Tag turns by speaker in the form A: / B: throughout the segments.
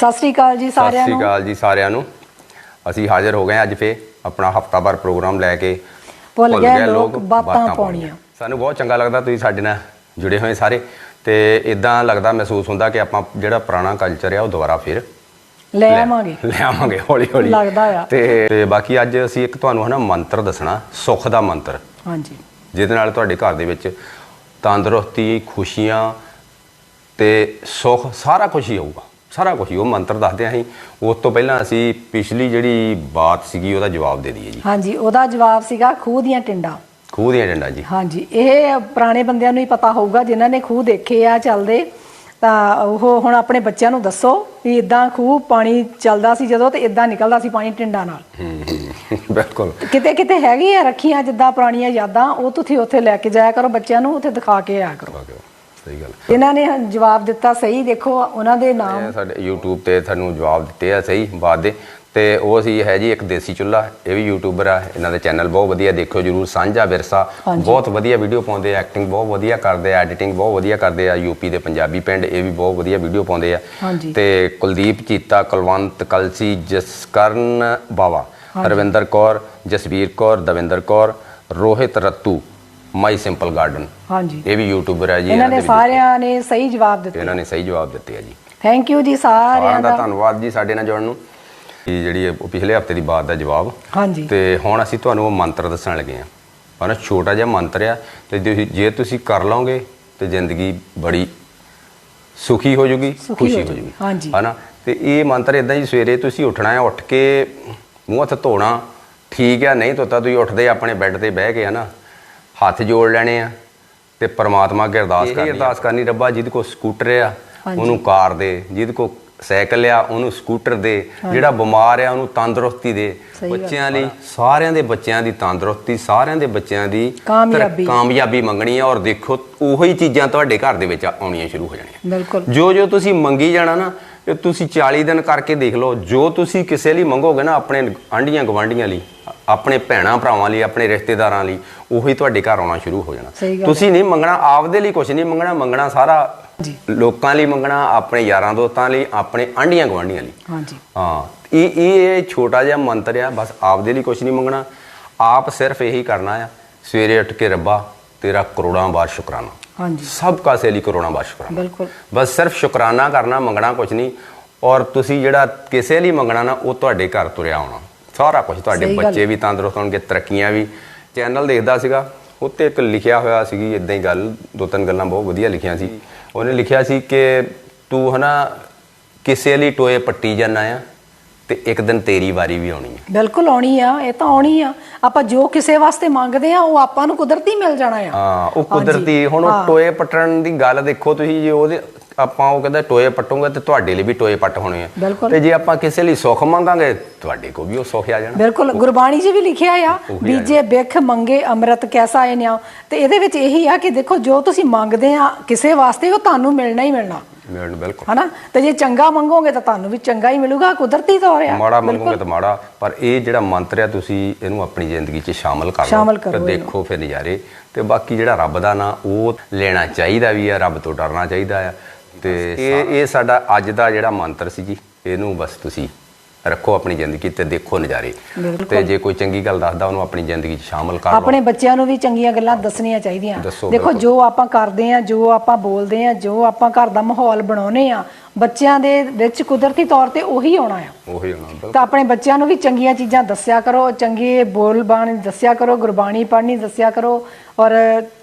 A: ਸਤਿ ਸ੍ਰੀ ਅਕਾਲ ਜੀ
B: ਸਤਿ
A: ਸਾਰਿਆਂ
B: ਸ਼੍ਰੀ
A: ਨੂੰ।
B: ਅਕਾਲ ਜੀ ਸਾਰਿਆਂ ਨੂੰ। ਅਸੀਂ ਹਾਜ਼ਰ ਹੋ ਗਏ ਹਾਂ ਅੱਜ ਫੇ ਆਪਣਾ ਹਫਤਾਵਾਰ ਪ੍ਰੋਗਰਾਮ ਲੈ ਕੇ।
A: ਭੁੱਲ ਗਏ ਲੋਕ ਬਾਤਾਂ ਪਾਉਣੀਆਂ।
B: ਸਾਨੂੰ ਬਹੁਤ ਚੰਗਾ ਲੱਗਦਾ ਤੁਸੀਂ ਸਾਡੇ ਨਾਲ ਜੁੜੇ ਹੋਏ ਸਾਰੇ। ਤੇ ਇਦਾਂ ਲੱਗਦਾ ਮਹਿਸੂਸ ਹੁੰਦਾ ਕਿ ਆਪਾਂ ਜਿਹੜਾ ਪੁਰਾਣਾ ਕਲਚਰ ਆ ਉਹ ਦੁਬਾਰਾ ਫਿਰ
A: ਲੈ ਆਵਾਂਗੇ।
B: ਲੈ ਆਵਾਂਗੇ ਹੌਲੀ ਹੌਲੀ।
A: ਲੱਗਦਾ ਆ।
B: ਤੇ ਤੇ ਬਾਕੀ ਅੱਜ ਅਸੀਂ ਇੱਕ ਤੁਹਾਨੂੰ ਹਨਾ ਮੰਤਰ ਦੱਸਣਾ ਸੁੱਖ ਦਾ ਮੰਤਰ।
A: ਹਾਂਜੀ।
B: ਜਿਹਦੇ ਨਾਲ ਤੁਹਾਡੇ ਘਰ ਦੇ ਵਿੱਚ ਤੰਦਰੁਸਤੀ ਖੁਸ਼ੀਆਂ ਤੇ ਸੁੱਖ ਸਾਰਾ ਕੁਝ ਹੀ ਆਊਗਾ ਸਾਰਾ ਕੁਝ ਹੀ ਉਹ ਮੰਤਰ ਦੱਸਦੇ ਹਾਂ ਅਸੀਂ। ਉਸ ਤੋਂ ਪਹਿਲਾਂ ਅਸੀਂ ਪਿਛਲੀ ਜਿਹੜੀ ਬਾਤ ਸੀਗੀ ਉਹਦਾ ਜਵਾਬ ਦੇ ਦਈਏ ਜੀ।
A: ਹਾਂਜੀ ਉਹਦਾ ਜਵਾਬ ਸੀਗਾ ਖੂਹ ਦੀਆਂ ਟਿੰਡਾਂ।
B: ਖੂਹ ਦੀਆਂ ਡੰਡਾ ਜੀ।
A: ਹਾਂਜੀ ਇਹ ਪੁਰਾਣੇ ਬੰਦਿਆਂ ਨੂੰ ਹੀ ਪਤਾ ਹੋਊਗਾ ਜਿਨ੍ਹਾਂ ਨੇ ਖੂਹ ਦੇਖੇ ਆ ਚੱਲਦੇ। ਤਾਂ ਉਹ ਹੁਣ ਆਪਣੇ ਬੱਚਿਆਂ ਨੂੰ ਦੱਸੋ ਵੀ ਇਦਾਂ ਖੂਹ ਪਾਣੀ ਚੱਲਦਾ ਸੀ ਜਦੋਂ ਤੇ ਇਦਾਂ ਨਿਕਲਦਾ ਸੀ ਪਾਣੀ ਟਿੰਡਾਂ ਨਾਲ।
B: ਬਿਲਕੁਲ।
A: ਕਿਤੇ ਕਿਤੇ ਹੈਗੀ ਆ ਰੱਖੀਆਂ ਜਿੱਦਾਂ ਪੁਰਾਣੀਆਂ ਯਾਦਾਂ ਉਹ ਤੁਸੀਂ ਉੱਥੇ ਲੈ ਕੇ ਜਾਇਆ ਕਰੋ ਬੱਚਿਆਂ ਨੂੰ ਉੱਥੇ ਦਿਖਾ ਕੇ ਆਇਆ ਕਰੋ।
B: ਸਹੀ ਗੱਲ।
A: ਇਹਨਾਂ ਨੇ ਜਵਾਬ ਦਿੱਤਾ ਸਹੀ ਦੇਖੋ ਉਹਨਾਂ ਦੇ ਨਾਮ।
B: ਇਹ ਸਾਡੇ YouTube ਤੇ ਤੁਹਾਨੂੰ ਜਵਾਬ ਦਿੱਤੇ ਆ ਸਹੀ ਬਾਤ ਦੇ। ਤੇ ਉਹ ਸੀ ਹੈ ਜੀ ਇੱਕ ਦੇਸੀ ਚੁੱਲਾ ਇਹ ਵੀ ਯੂਟਿਊਬਰ ਆ ਇਹਨਾਂ ਦੇ ਚੈਨਲ ਬਹੁਤ ਵਧੀਆ ਦੇਖਿਓ ਜਰੂਰ ਸਾਂਝਾ ਵਿਰਸਾ। ਬਹੁਤ ਵਧੀਆ ਵੀਡੀਓ ਪਾਉਂਦੇ ਆ ਐਕਟਿੰਗ ਬਹੁਤ ਵਧੀਆ ਕਰਦੇ ਆ ਐਡੀਟਿੰਗ ਬਹੁਤ ਵਧੀਆ ਕਰਦੇ ਆ ਯੂਪੀ ਦੇ ਪੰਜਾਬੀ ਪਿੰਡ ਇਹ ਵੀ ਬਹੁਤ ਵਧੀਆ ਵੀਡੀਓ ਪਾਉਂਦੇ ਆ। ਤੇ Kuldeep Cheeta Kulwant Kalsi Jaskaran Bawa Ravinder Kaur Jasvir Kaur Davinder Kaur Rohit Rattu my simple garden
A: ਹਾਂਜੀ।
B: ਇਹ ਵੀ ਯੂਟਿਊਬਰ ਆ ਜੀ
A: ਇਹਨਾਂ ਨੇ
B: ਦੇ
A: ਸਾਰਿਆਂ ਨੇ ਸਹੀ ਜਵਾਬ ਦਿੱਤੇ।
B: ਇਹਨਾਂ ਨੇ ਸਹੀ ਜਵਾਬ ਦਿੱਤੇ ਆ ਜੀ।
A: ਥੈਂਕ ਯੂ ਜੀ ਸਾਰਿਆਂ
B: ਸਾਰਿਆਂ ਦਾ
A: ਦਾ।
B: ਧੰਨਵਾਦ ਜੀ ਸਾਡੇ ਨਾਲ ਜੁੜਨ ਨੂੰ। ਇਹ ਜਿਹੜੀ ਇਹ ਉਹ ਪਿਛਲੇ ਹਫ਼ਤੇ ਦੀ ਬਾਤ ਦਾ ਜਵਾਬ।
A: ਹਾਂਜੀ।
B: ਤੇ ਹੁਣ ਅਸੀਂ ਤੁਹਾਨੂੰ ਉਹ ਮੰਤਰ ਦੱਸਣ ਲੱਗੇ ਹਾਂ। ਪਰ ਛੋਟਾ ਜਿਹਾ ਮੰਤਰ ਆ ਤੇ ਜੇ ਤੁਸੀਂ ਕਰ ਲਓਗੇ ਤੇ ਜ਼ਿੰਦਗੀ ਬੜੀ ਸੁਖੀ ਹੋ ਜੂਗੀ
A: ਸੁਖੀ
B: ਖੁਸ਼ੀ
A: ਹੋ
B: ਹੋ
A: ਜਾਊਗੀ,
B: ਜੂਗੀ।
A: ਹਾਂਜੀ।
B: ਹਨਾ? ਤੇ ਇਹ ਮੰਤਰ ਇਦਾਂ ਹੀ ਸਵੇਰੇ ਤੁਸੀਂ ਉੱਠਣਾ ਹੈ ਉੱਠ ਕੇ ਮੂੰਹ ਹੱਥ ਧੋਣਾ ਠੀਕ ਆ ਨਹੀਂ ਧੋਤਾ ਤੁਸੀਂ ਉੱਠਦੇ ਆਪਣੇ ਬੈੱਡ ਤੇ ਬਹਿ ਕੇ ਹਨਾ? ਹੱਥ ਜੋੜ ਲੈਣੇ ਆ ਤੇ ਪ੍ਰਮਾਤਮਾ ਅੱਗੇ ਅਰਦਾਸ ਕਰਨੀ ਅਰਦਾਸ ਕਰਨੀ ਰੱਬਾ ਜਿਹਦੇ ਕੋ ਸਕੂਟਰ ਆ। ਉਹਨੂੰ ਕਾਰ ਦੇ ਜਿਹਦੇ ਕੋ ਸਾਈਕਲ ਆ ਉਹਨੂੰ ਸਕੂਟਰ ਦੇ ਜਿਹੜਾ ਬਿਮਾਰ ਆ ਉਹਨੂੰ ਤੰਦਰੁਸਤੀ ਦੇ। ਬੱਚਿਆਂ ਲਈ ਸਾਰਿਆਂ ਦੇ ਬੱਚਿਆਂ ਦੀ ਤੰਦਰੁਸਤੀ ਸਾਰਿਆਂ ਦੇ ਬੱਚਿਆਂ ਦੀ
A: ਕਾਮਯਾਬੀ।
B: ਮੰਗਣੀ ਆ। ਔਰ ਦੇਖੋ ਉਹੀ ਚੀਜ਼ਾਂ ਤੁਹਾਡੇ ਘਰ ਦੇ ਵਿੱਚ ਆਉਣੀਆਂ ਸ਼ੁਰੂ ਹੋ ਜਾਣੀਆਂ।
A: ਬਿਲਕੁਲ।
B: ਜੋ ਜੋ ਤੁਸੀਂ ਮੰਗੀ ਜਾਣਾ ਨਾ ਇਹ ਤੁਸੀਂ 40 ਦਿਨ ਕਰਕੇ ਦੇਖ ਲਓ। ਜੋ ਤੁਸੀਂ ਕਿਸੇ ਲਈ ਮੰਗੋਗੇ ਨਾ ਆਪਣੇ ਆਂਢੀਆਂ ਗਵਾਂਢੀਆਂ ਲਈ ਆਪਣੇ ਭੈਣਾਂ ਭਰਾਵਾਂ ਲਈ ਆਪਣੇ ਰਿਸ਼ਤੇਦਾਰਾਂ ਲਈ ਉਹੀ ਤੁਹਾਡੇ ਘਰ ਆਉਣਾ ਸ਼ੁਰੂ ਹੋ ਜਾਣਾ। ਤੁਸੀਂ ਨਹੀਂ ਮੰਗਣਾ ਆਪਦੇ ਲਈ ਕੁਝ ਨਹੀਂ ਮੰਗਣਾ ਮੰਗਣਾ ਸਾਰਾ। ਲੋਕਾਂ ਲਈ ਮੰਗਣਾ ਆਪਣੇ ਯਾਰਾਂ ਦੋਸਤਾਂ ਲਈ ਆਪਣੇ ਆਂਢੀਆਂ ਗਵਾਂਢੀਆਂ ਲਈ।
A: ਹਾਂਜੀ।
B: ਹਾਂ ਇਹ ਇਹ ਛੋਟਾ ਜਿਹਾ ਮੰਤਰ ਆ ਬਸ ਆਪਦੇ ਲਈ ਕੁਝ ਨਹੀਂ ਮੰਗਣਾ। ਆਪ ਸਿਰਫ ਇਹੀ ਕਰਨਾ ਆ ਸਵੇਰੇ ਉੱਠ ਕੇ ਰੱਬਾ ਤੇਰਾ ਕਰੋੜਾਂ ਵਾਰ ਸ਼ੁਕਰਾਨਾ।
A: ਹਾਂਜੀ।
B: ਸਭ ਕਾਸੇ ਲਈ ਕਰੋੜਾਂ ਵਾਰ ਸ਼ੁਕਰਾਨਾ।
A: ਬਿਲਕੁਲ।
B: ਬਸ ਸਿਰਫ ਸ਼ੁਕਰਾਨਾ ਕਰਨਾ ਮੰਗਣਾ ਕੁਝ ਨਹੀਂ। ਔਰ ਤੁਸੀਂ ਜਿਹੜਾ ਕਿਸੇ ਲਈ ਮੰਗਣਾ ਨਾ ਉਹ ਤੁਹਾਡੇ ਘਰ ਤੁਰਿਆ ਆਉਣਾ। ਸਾਰਾ ਕੁਝ ਤੁਹਾਡੇ
A: ਸਹੀ ਗੱਲ
B: ਬੱਚੇ ਵੀ ਤੰਦਰੁਸਤ ਹੋਣਗੇ ਤਰੱਕੀਆਂ ਵੀ। ਚੈਨਲ ਦੇਖਦਾ ਸੀਗਾ ਉੱਤੇ ਇੱਕ ਲਿਖਿਆ ਹੋਇਆ ਸੀਗੀ ਇਦਾਂ ਹੀ ਗੱਲ ਦੋ ਤਿੰਨ ਗੱਲਾਂ ਬਹੁਤ ਵਧੀਆ ਲਿਖੀਆਂ ਸੀ। ਉਹਨੇ ਲਿਖਿਆ ਸੀ ਕਿ ਤੂੰ ਹਨਾ ਕਿਸੇ ਲਈ ਟੋਏ ਪੱਟੀ ਜਾਣਾ ਆ ਤੇ ਇੱਕ ਦਿਨ ਤੇਰੀ ਵਾਰੀ ਵੀ ਆਉਣੀ ਹੈ
A: ਬਿਲਕੁਲ ਆਉਣੀ ਆ ਇਹ ਤਾਂ ਆਉਣੀ ਆ। ਆਪਾਂ ਜੋ ਕਿਸੇ ਵਾਸਤੇ ਮੰਗਦੇ ਆ ਉਹ ਆਪਾਂ ਨੂੰ ਕੁਦਰਤੀ ਮਿਲ ਜਾਣਾ ਆ।
B: ਹਾਂ ਉਹ ਕੁਦਰਤੀ ਹੁਣ ਉਹ ਟੋਏ ਪੱਟਣ ਦੀ ਗੱਲ ਦੇਖੋ ਤੁਸੀਂ ਜੇ ਉਹਦੇ ਆਪਾਂ ਉਹ ਕਹਿੰਦਾ ਟੋਏ ਪੱਟੋਗੇ ਤੇ ਤੁਹਾਡੇ ਲਈ ਵੀ ਟੋਏ ਪੱਟ ਹੋਣੇ ਆ।
A: ਬਿਲਕੁਲ।
B: ਤੇ ਜੇ ਆਪਾਂ ਕਿਸੇ ਲਈ ਸੁੱਖ ਮੰਗਾਂਗੇ ਤੁਹਾਡੇ ਕੋ ਵੀ ਉਹ ਸੁੱਖ ਆ ਜਾਣਾ।
A: ਬਿਲਕੁਲ ਗੁਰਬਾਣੀ 'ਚ ਵੀ ਲਿਖਿਆ ਆ ਬੀਜੇ ਬਿਖ ਮੰਗੇ ਅੰਮ੍ਰਿਤ ਕੈਸਾ ਇਹ ਨਿਆ। ਤੇ ਇਹਦੇ ਵਿੱਚ ਇਹੀ ਆ ਕਿ ਦੇਖੋ ਜੋ ਤੁਸੀਂ ਮੰਗਦੇ ਆ ਕਿਸੇ ਵਾਸਤੇ ਉਹ ਤੁਹਾਨੂੰ ਮਿਲਣਾ ਹੀ ਮਿਲਣਾ।
B: ਮਿਲਣ ਬਿਲਕੁਲ।
A: ਹਨਾ? ਤੇ ਜੇ ਚੰਗਾ ਮੰਗੋਗੇ ਤਾਂ ਤੁਹਾਨੂੰ ਵੀ ਚੰਗਾ ਹੀ ਮਿਲੂਗਾ ਕੁਦਰਤੀ ਤੌਰ ਆ
B: ਮਾੜਾ ਮੰਗੋਗੇ ਤਾਂ ਮਾੜਾ ਪਰ ਇਹ ਜਿਹੜਾ ਮੰਤਰ ਆ ਤੁਸੀਂ ਇਹਨੂੰ ਆਪਣੀ ਜ਼ਿੰਦਗੀ 'ਚ ਸ਼ਾਮਲ ਕਰ ਲਓ। ਤੇ। ਦੇਖੋ ਫਿਰ ਨਜ਼ਾਰੇ। ਤੇ ਬਾਕੀ ਜਿਹੜਾ ਰੱਬ ਦਾ ਨਾਂ ਉਹ ਲੈਣਾ ਚਾਹੀਦਾ ਵੀ ਆ ਰੱਬ ਤੋਂ ਡਰਨਾ ਚਾਹੀਦਾ ਆ। ਤੇ ਇਹ ਇਹ ਸਾਡਾ ਅੱਜ ਦਾ ਜਿਹੜਾ ਮੰਤਰ ਸੀ ਜੀ ਇਹਨੂੰ ਬਸ ਤੁਸੀਂ ਰੱਖੋ ਆਪਣੀ ਜ਼ਿੰਦਗੀ ਤੇ ਦੇਖੋ ਨਜ਼ਾਰੇ। ਤੇ ਜੇ ਕੋਈ ਚੰਗੀ ਗੱਲ ਦੱਸਦਾ ਉਹਨੂੰ ਆਪਣੀ ਜ਼ਿੰਦਗੀ 'ਚ ਸ਼ਾਮਲ ਕਰ ਲਓ।
A: ਆਪਣੇ ਬੱਚਿਆਂ ਨੂੰ ਵੀ ਚੰਗੀਆਂ ਗੱਲਾਂ ਦੱਸਣੀਆਂ ਚਾਹੀਦੀਆਂ। ਦੇਖੋ। ਜੋ ਆਪਾਂ ਕਰਦੇ ਆ ਜੋ ਆਪਾਂ ਬੋਲਦੇ ਆ ਜੋ ਆਪਾਂ ਘਰ ਦਾ ਮਾਹੌਲ ਬਣਾਉਨੇ ਆ ਬੱਚਿਆਂ ਦੇ ਵਿੱਚ ਕੁਦਰਤੀ ਤੌਰ ਤੇ ਉਹੀ ਆਉਣਾ ਆ।
B: ਉਹੀ ਬਿਲਕੁਲ।
A: ਤਾਂ ਆਪਣੇ ਬੱਚਿਆਂ ਨੂੰ ਵੀ ਚੰਗੀਆਂ ਚੀਜ਼ਾਂ ਦੱਸਿਆ ਕਰੋ ਚੰਗੇ ਬੋਲ ਬਾਣੀ ਦੱਸਿਆ ਕਰੋ ਗੁਰਬਾਣੀ ਪੜ੍ਹਨੀ ਦੱਸਿਆ ਕਰੋ ਔਰ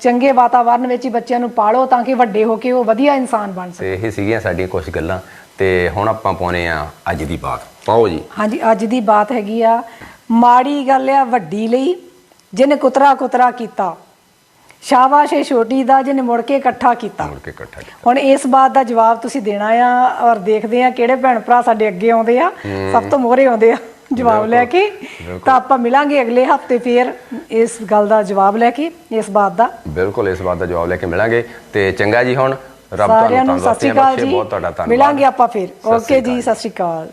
A: ਚੰਗੇ ਵਾਤਾਵਰਣ ਵਿੱਚ ਹੀ ਬੱਚਿਆਂ ਨੂੰ ਪਾਲੋ ਤਾਂ ਕਿ ਵੱਡੇ ਹੋ ਕੇ ਉਹ ਵਧੀਆ ਇਨਸਾਨ ਬਣ ਸਕਣ।
B: ਤੇ ਇਹ ਸੀਗੀਆਂ ਸਾਡੀਆਂ ਕੁਝ ਗੱਲਾਂ। ਤੇ ਹੁਣ ਆਪਾਂ ਪਾਉਨੇ ਆ ਅੱਜ ਦੀ ਬਾਤ। ਪਾਓ ਜੀ।
A: ਹਾਂਜੀ ਅੱਜ ਦੀ ਬਾਤ ਹੈਗੀ ਆ ਮਾੜੀ ਗੱਲ ਆ ਵੱਡੀ ਲਈ ਜਿਹਨੇ ਕੁਤਰਾ ਕੁਤਰਾ ਕੀਤਾ। ਸ਼ਾਬਾਸ਼ ਏ ਛੋਟੀ ਦਾ ਜਿਹਨੇ ਮੁੜ ਕੇ ਇਕੱਠਾ ਕੀਤਾ।
B: ਮੁੜ ਕੇ ਇਕੱਠਾ ਕੀਤਾ।
A: ਹੁਣ ਇਸ ਬਾਤ ਦਾ ਜਵਾਬ ਤੁਸੀਂ ਦੇਣਾ ਆ ਔਰ ਦੇਖਦੇ ਆ ਕਿਹੜੇ ਭੈਣ ਭਰਾ ਸਾਡੇ ਅੱਗੇ ਆਉਂਦੇ ਆ। ਸਭ ਤੋਂ ਮੋਹਰੇ ਆਉਂਦੇ ਆ। ਜਵਾਬ ਲੈ ਕੇ। ਤਾਂ ਆਪਾਂ ਮਿਲਾਂਗੇ ਅਗਲੇ ਹਫ਼ਤੇ ਫੇਰ ਇਸ ਗੱਲ ਦਾ ਜਵਾਬ ਲੈ ਕੇ ਇਸ ਬਾਤ ਦਾ।
B: ਬਿਲਕੁਲ ਇਸ ਬਾਤ ਦਾ ਜਵਾਬ ਲੈ ਕੇ ਮਿਲਾਂਗੇ। ਤੇ ਚੰਗਾ ਜੀ ਹੁਣ। ਰੱਬ ਤੁਹਾਨੂੰ
A: ਨੂੰ ਸਤਿ ਸ਼੍ਰੀ
B: ਤੰਦਰੁਸਤੀਆਂ
A: ਅਕਾਲ
B: ਬਖਸ਼ੇ ਬਹੁਤ ਤੁਹਾਡਾ ਧੰਨਵਾਦ।
A: ਮਿਲਾਂਗੇ ਆਪਾਂ ਫੇਰ। ਓਕੇ ਜੀ। ਸਤਿ ਸ਼੍ਰੀ ਅਕਾਲ।